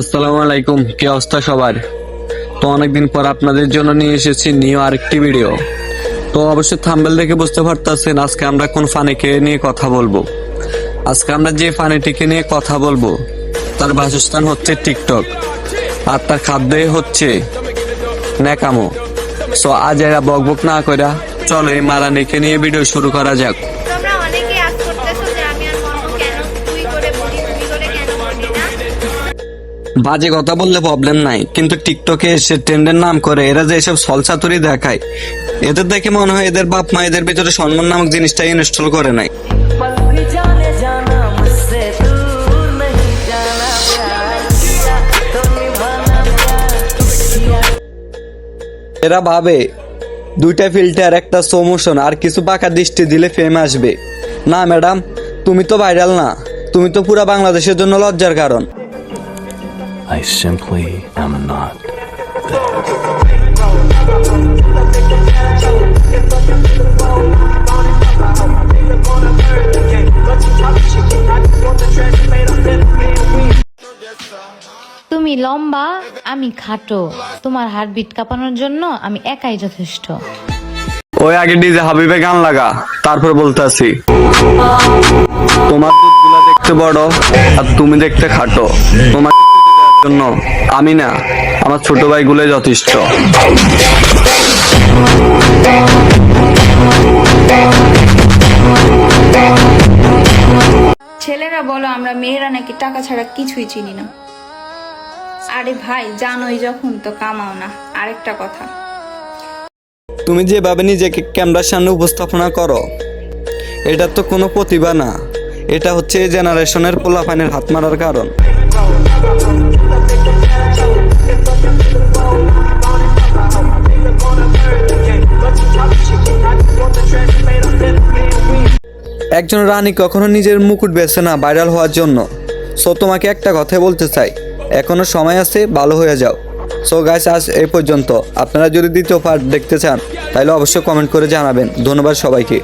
আসসালামু আলাইকুম, কি অবস্থা সবার? তো অনেকদিন পর আপনাদের জন্য নিয়ে এসেছি নিউ আরেকটি ভিডিও। তো অবশ্যই থাম্বেল দেখে বুঝতে পারতেছেন আজকে আমরা কোন ফানিকে নিয়ে কথা বলব। আজকে আমরা যে ফানিটিকে নিয়ে কথা বলব, তার বাসস্থান হচ্ছে টিকটক, আর তার খাদ্যই হচ্ছে ন্যাকামো। সো আজ এরা বকবক না কইরা চলো এই মারানিকে নিয়ে ভিডিও শুরু করা যাক। বাজে কথা বললে প্রবলেম নাই। কিন্তু টিকটকে এসে ট্রেন্ডের নাম করে, এরা যে এসব সলসাতুরি দেখায়, এদের দেখে মনে হয় এদের বাপ মা এদের ভিতরে সম্মান নামক জিনিসটা ইনস্টল করে নাই। এরা ভাবে, দুইটা ফিল্টার একটা সোমোশন আর কিছু বাঁকা দৃষ্টি দিলে ফেম আসবে। না ম্যাডাম তুমি তো ভাইরাল না। তুমি তো পুরা বাংলাদেশের জন্য লজ্জার কারণ। I simply am not. তুমি লম্বা আমি খাটো। তোমার হার্টবিট কাঁপানোর জন্য আমি একাই যথেষ্ট। ওই আগে ডিজে হাবিবে গান লাগা তারপর বলতাছি। তোমার দুধগুলা দেখতে বড় আর তুমি দেখতে খাটো। তোমার জন্য আমি না আমার ছোট ভাইগুলোই যথেষ্ট। ছেলেরা বলো আমরা মেয়েরা নাকি টাকা ছাড়া কিছুই চিনি না। আরে ভাই জানোই যখন তো কামাও না। আরেকটা কথা। তুমি যেভাবে নিজেকে ক্যামেরার সামনে উপস্থাপনা করো এটা তো কোনো প্রতিভা না। এটা হচ্ছে এই জেনারেশনের পোলাপানের হাত মারার কারণ। একজন রানী কখনো নিজের মুকুট বেছে না ভাইরাল হওয়ার জন্য। সো তোমাকে একটা কথা বলতে চাই। এখনও সময় আছে, ভালো হয়ে যাও। সো গাইস আজ এই পর্যন্ত। আপনারা যদি দ্বিতীয় পার্ট দেখতে চান, তাহলে অবশ্যই কমেন্ট করে জানাবেন। ধন্যবাদ সবাইকে।